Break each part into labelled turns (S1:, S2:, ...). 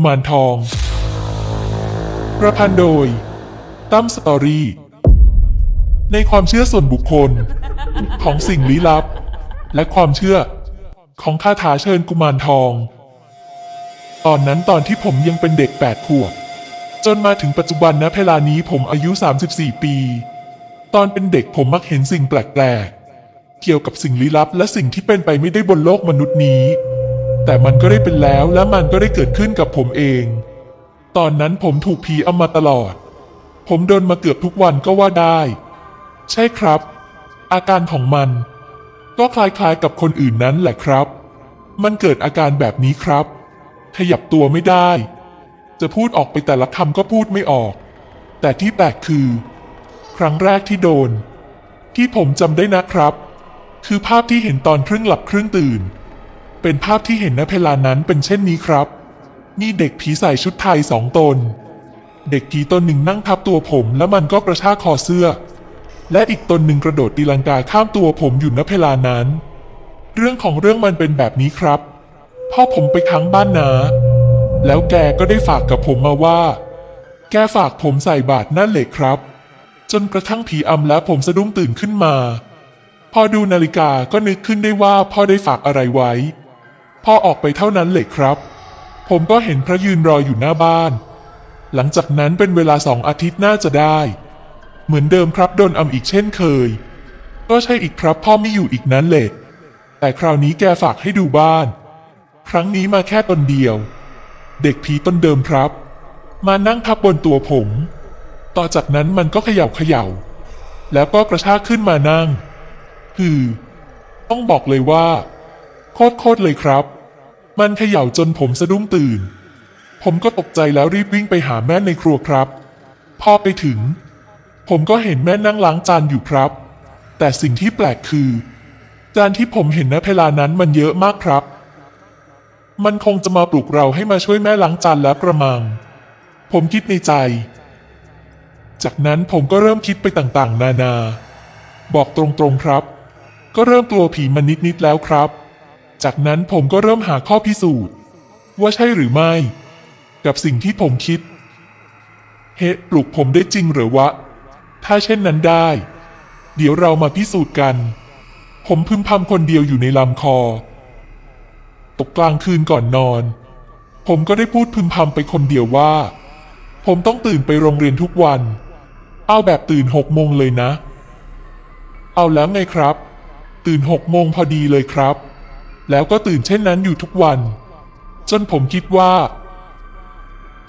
S1: กุมารทอง ประพันธ์โดย ตั้มสตอรี่ ในความเชื่อส่วนบุคคล ของสิ่งลี้ลับ และความเชื่อ ของคาถาเชิญกุมารทอง ตอนนั้นตอนที่ผมยังเป็นเด็กแปดขวบ จนมาถึงปัจจุบันนะเวลานี้ผมอายุ 34 ปี ตอนเป็นเด็กผมมักเห็นสิ่งแปลกๆ เกี่ยวกับสิ่งลี้ลับและสิ่งที่เป็นไปไม่ได้บนโลกมนุษย์นี้ แต่มันก็ได้เป็นแล้วและมันก็ได้เกิดขึ้นกับผมเอง ตอนนั้นผมถูกผีเอามาตลอด ผมโดนมาเกือบทุกวันก็ว่าได้ ใช่ครับ อาการของมัน ก็คล้ายๆกับคนอื่นนั้นแหละครับ มันเกิดอาการแบบนี้ครับ ขยับตัวไม่ได้ จะพูดออกไปแต่ละคำก็พูดไม่ออก แต่ที่แปลกคือ ครั้งแรกที่โดน ที่ผมจำได้นะครับ คือภาพที่เห็นตอนครึ่งหลับครึ่งตื่น เป็นภาพที่เห็นณเวลานั้นเป็นเช่นนี้ครับ นี่เด็กผีใส่ชุดไทยสองตน เด็กผีตนหนึ่งนั่งทับตัวผม แล้วมันก็กระชากคอเสื้อ และอีกตนหนึ่งกระโดดตีลังกาข้ามตัวผมอยู่ณเวลานั้น เรื่องของเรื่องมันเป็นแบบนี้ครับ พ่อผมไปค้างบ้านนาแล้วแกก็ได้ฝากกับผมมาว่า แกฝากผมใส่บาตรนั่นเหล็กครับ จนกระทั่งผีอำแล้วผมสะดุ้งตื่นขึ้นมา พอดูนาฬิกาก็นึกขึ้นได้ว่าพ่อได้ฝากอะไรไว้ อออกไปเท่านั้นเลยครับ ผมก็เห็นพระยืนรออยู่หน้าบ้าน หลังจากนั้นเป็นเวลาสองอาทิตย์น่าจะได้ เหมือนเดิมครับโดนอำอีกเช่นเคย ก็ใช่อีกครับพ่อไม่อยู่อีกนั้นเลยแต่คราวนี้แกฝากให้ดูบ้าน ครั้งนี้มาแค่ตนเดียว เด็กผีต้นเดิมครับ มานั่งทับบนตัวผม ต่อจากนั้นมันก็เขย่าเขย่า แล้วก็กระชากขึ้นมานั่ง คือ ต้องบอกเลยว่า โคตรโคตรเลยครับ มันเขย่าจนผมสะดุ้งตื่น ผมก็ตกใจแล้วรีบวิ่งไปหาแม่ในครัวครับ พอไปถึง ผมก็เห็นแม่นั่งล้างจานอยู่ครับ แต่สิ่งที่แปลกคือ จานที่ผมเห็นณเวลานั้นมันเยอะมากครับ มันคงจะมาปลุกเราให้มาช่วยแม่ล้างจานแล้วกระมัง ผมคิดในใจ จากนั้นผมก็เริ่มคิดไปต่างๆ นานา บอกตรงๆครับ ก็เริ่มกลัวผีมันนิดๆแล้วครับ จากนั้นผมก็เริ่มหาข้อพิสูจน์ ว่าใช่หรือไม่ กับสิ่งที่ผมคิด เฮปลุกผมได้จริงหรือวะ ถ้าเช่นนั้นได้ เดี๋ยวเรามาพิสูจน์กัน ผมพึมพำคนเดียวอยู่ในลำคอ ตกกลางคืนก่อนนอน ผมก็ได้พูดพึมพำไปคนเดียวว่า ผมต้องตื่นไปโรงเรียนทุกวัน เอาแบบตื่นหกโมงเลยนะ เอาแล้วไงครับ ตื่นหกโมงพอดีเลยครับ แล้วก็ตื่นเช่นนั้นอยู่ทุกวัน จนผมคิดว่า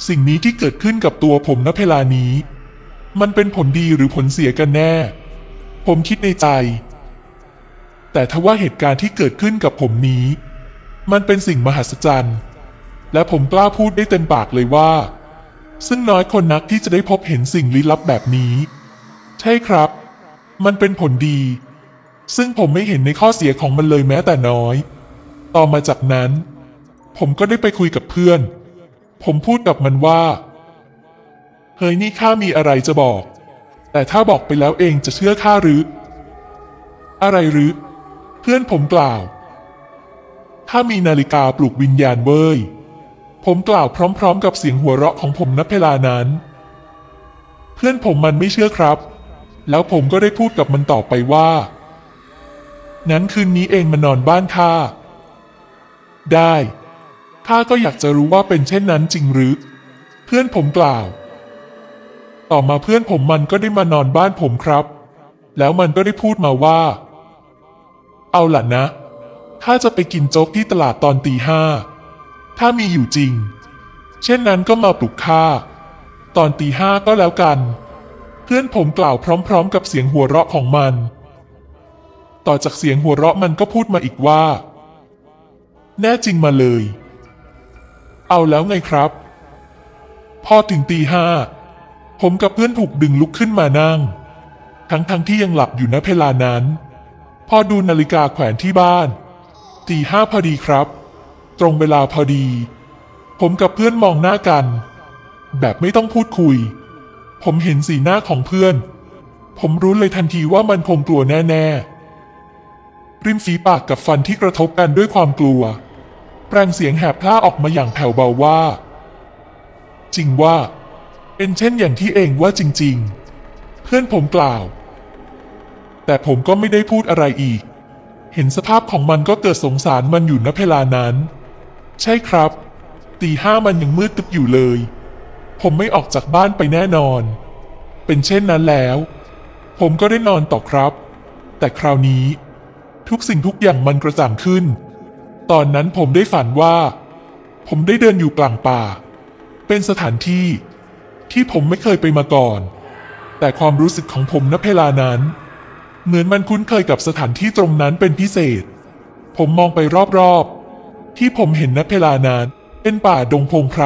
S1: สิ่งนี้ที่เกิดขึ้นกับตัวผมณเวลานี้ มันเป็นผลดีหรือผลเสียกันแน่ ผมคิดในใจ แต่ทว่าเหตุการณ์ที่เกิดขึ้นกับผมนี้ มันเป็นสิ่งมหัศจรรย์ และผมกล้าพูดได้เต็มปากเลยว่า ซึ่งน้อยคนนักที่จะได้พบเห็นสิ่งลี้ลับแบบนี้ ใช่ครับ มันเป็นผลดี ซึ่งผมไม่เห็นในข้อเสียของมันเลยแม้แต่น้อย ต่อมาจากนั้น ผมก็ได้ไปคุยกับเพื่อน ผมพูดกับมันว่าเฮ้ยนี่ข้ามีอะไรจะบอก แต่ถ้าบอกไปแล้วเองจะเชื่อข้าหรือ อะไรหรือ เพื่อนผมกล่าว ถ้ามีนาฬิกาปลุกวิญญาณเว้ย ผมกล่าวพร้อม ๆ กับเสียงหัวเราะของผมณเวลานั้น เพื่อนผมมันไม่เชื่อครับ แล้วผมก็ได้พูดกับมันต่อไปว่า นั้นคืนนี้เองมานอนบ้านข้า ได้ข้าก็อยากจะรู้ว่าเป็นเช่นนั้นจริงหรือ เพื่อนผมกล่าว ต่อมาเพื่อนผมมันก็ได้มานอนบ้านผมครับ แล้วมันก็ได้พูดมาว่า เอาล่ะนะถ้าจะไปกินโจ๊กที่ตลาดตอนตีห้า ถ้ามีอยู่จริง เช่นนั้นก็มาปลุกข้า ตอนตีห้าก็แล้วกัน เพื่อนผมกล่าวพร้อม ๆ กับเสียงหัวเราะของมัน ต่อจากเสียงหัวเราะมันก็พูดมาอีกว่า แน่จริงมาเลย เอาแล้วไงครับ พอถึงตีห้า ผมกับเพื่อนถูกดึงลุกขึ้นมานั่ง ทั้งๆทที่ยังหลับอยู่ณเวลานั้น พอดูนาฬิกาแขวนที่บ้าน ตีห้าพอดีครับ ตรงเวลาพอดี ผมกับเพื่อนมองหน้ากัน แบบไม่ต้องพูดคุย ผมเห็นสีหน้าของเพื่อน ผมรู้เลยทันทีว่ามันคงกลัวแน่ ๆริมฝีปากกับฟันที่กระทบกันด้วยความกลัว แปลงเสียงแหบพร่าออกมาอย่างแผ่วเบาว่า จริงว่า เป็นเช่นอย่างที่เองว่าจริง ๆ เพื่อนผมกล่าว แต่ผมก็ไม่ได้พูดอะไรอีก เห็นสภาพของมันก็เกิดสงสารมันอยู่ณเวลานั้น ใช่ครับ ตีห้ามันยังมืดตึบอยู่เลย ผมไม่ออกจากบ้านไปแน่นอน เป็นเช่นนั้นแล้ว ผมก็ได้นอนต่อครับ แต่คราวนี้ ทุกสิ่งทุกอย่างมันกระจ่างขึ้น ตอนนั้นผมได้ฝันว่า ผมได้เดินอยู่กลางป่า เป็นสถานที่ที่ผมไม่เคยไปมาก่อน แต่ความรู้สึกของผมณเวลานั้น เหมือนมันคุ้นเคยกับสถานที่ตรงนั้นเป็นพิเศษ ผมมองไปรอบๆ ที่ผมเห็นณเวลานั้นเป็นป่าดงพงไพร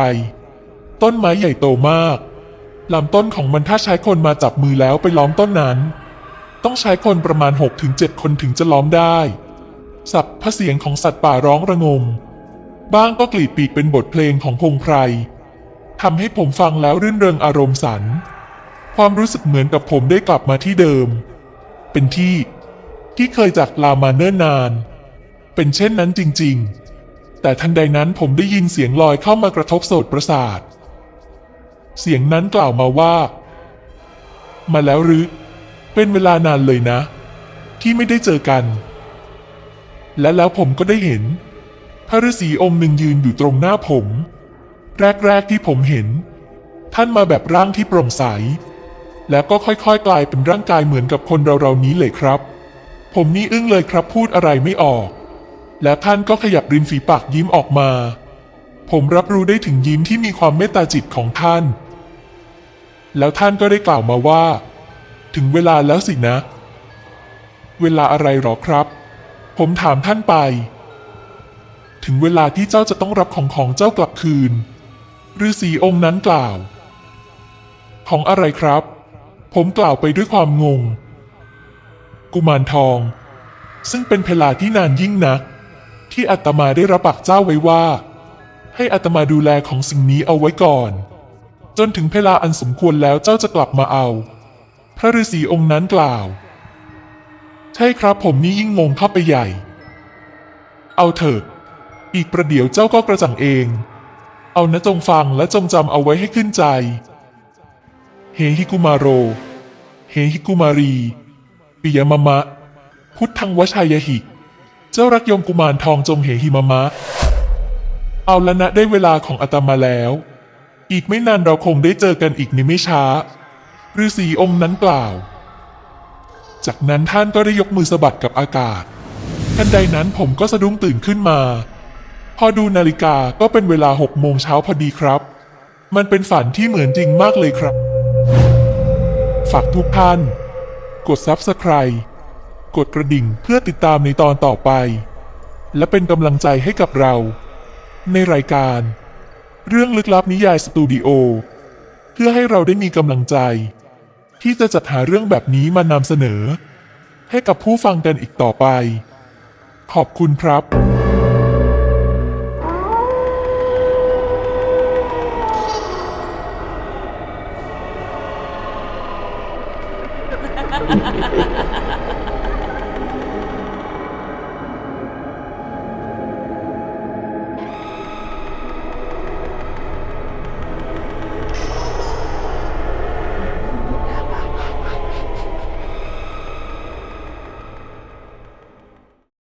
S1: ต้นไม้ใหญ่โตมากลำต้นของมันถ้าใช้คนมาจับมือแล้วไปล้อมต้นนั้น ต้องใช้คนประมาณ 6-7 คนถึงจะล้อมได้ สับพระเสียงของสัตว์ป่าร้องระงม บ้างก็กลีดปีกเป็นบทเพลงของพงไพรทำให้ผมฟังแล้วรื่นเริงอารมณ์สัน ความรู้สึกเหมือนกับผมได้กลับมาที่เดิม เป็นที่ที่เคยจากลามาเนิ่นนาน เป็นเช่นนั้นจริง ๆ แต่ทันใดนั้นผมได้ยินเสียงลอยเข้ามากระทบโสดประสาท เสียงนั้นกล่าวมาว่า มาแล้วหรือ เป็นเวลานานเลยนะ ที่ไม่ได้เจอกัน และแล้วผมก็ได้เห็น พระฤาษีองค์หนึ่งยืนอยู่ตรงหน้าผม แรกๆที่ผมเห็น ท่านมาแบบร่างที่โปร่งใส แล้วก็ค่อยๆ กลายเป็นร่างกายเหมือนกับคนเราๆนี้เลยครับ ผมนี่อึ้งเลยครับพูดอะไรไม่ออก และท่านก็ขยับริมฝีปากยิ้มออกมา ผมรับรู้ได้ถึงยิ้มที่มีความเมตตาจิตของท่าน แล้วท่านก็ได้กล่าวมาว่า ถึงเวลาแล้วสินะ เวลาอะไรหรอครับ ผมถามท่านไป ถึงเวลาที่เจ้าจะต้องรับของของเจ้ากลับคืนฤาษีองค์นั้นกล่าว ของอะไรครับ ผมกล่าวไปด้วยความงง กุมารทอง ซึ่งเป็นเวลาที่นานยิ่งนัก ที่อาตมาได้รับปากเจ้าไว้ว่า ให้อาตมาดูแลของสิ่งนี้เอาไว้ก่อน จนถึงเวลาอันสมควรแล้วเจ้าจะกลับมาเอา พระฤาษีองค์นั้นกล่าว ใช่ครับผมนี่ยิ่งงงเข้าไปใหญ่ เอาเถอะ อีกประเดี๋ยวเจ้าก็กระจ่างเอง เอานะจงฟังและจงจำเอาไว้ให้ขึ้นใจ เฮฮิกุมาโร เฮฮิกุมารี ปิยมะมะ พุทธังวชายหิ เจ้ารักยมกุมารทองจงเหหิมะมะ เอาละนะได้เวลาของอาตมาแล้ว อีกไม่นานเราคงได้เจอกันอีกในไม่ช้าฤาษีองค์นั้นกล่าว จากนั้นท่านก็ได้ยกมือสะบัดกับอากาศ ทันใดนั้นผมก็สะดุ้งตื่นขึ้นมา พอดูนาฬิกาก็เป็นเวลาหกโมงเช้าพอดีครับ มันเป็นฝันที่เหมือนจริงมากเลยครับ ฝากทุกท่าน กด Subscribe กดกระดิ่งเพื่อติดตามในตอนต่อไป และเป็นกำลังใจให้กับเรา ในรายการ เรื่องลึกลับนิยายสตูดิโอเพื่อให้เราได้มีกำลังใจ ที่จะจัดหาเรื่องแบบนี้มานำเสนอ ให้กับผู้ฟังกันอีกต่อไป ขอบคุณครับ